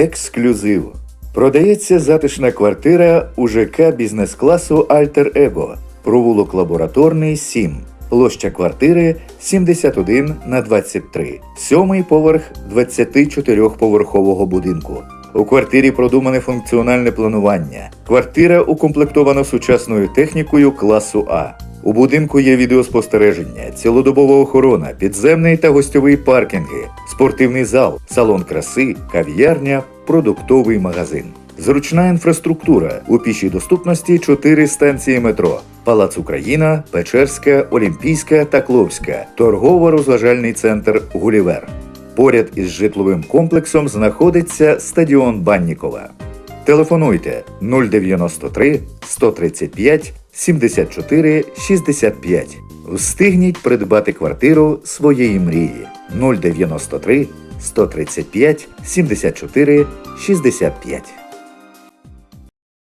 Ексклюзив. Продається затишна квартира у ЖК бізнес-класу Альтер Его. Провулок Лабораторний 7. Площа квартири 71 на 23. Сьомий поверх 24-поверхового будинку. У квартирі продумане функціональне планування. Квартира укомплектована сучасною технікою класу А. У будинку є відеоспостереження, цілодобова охорона, підземний та гостьовий паркінги, спортивний зал, салон краси, кав'ярня, продуктовий магазин. Зручна інфраструктура. У пішій доступності 4 станції метро: Палац Україна, Печерська, Олімпійська та Кловська, торгово-розважальний центр Гулівер. Поряд із житловим комплексом знаходиться стадіон Баннікова. Телефонуйте 093 135 74 65. Встигніть придбати квартиру своєї мрії 093 135 74 65.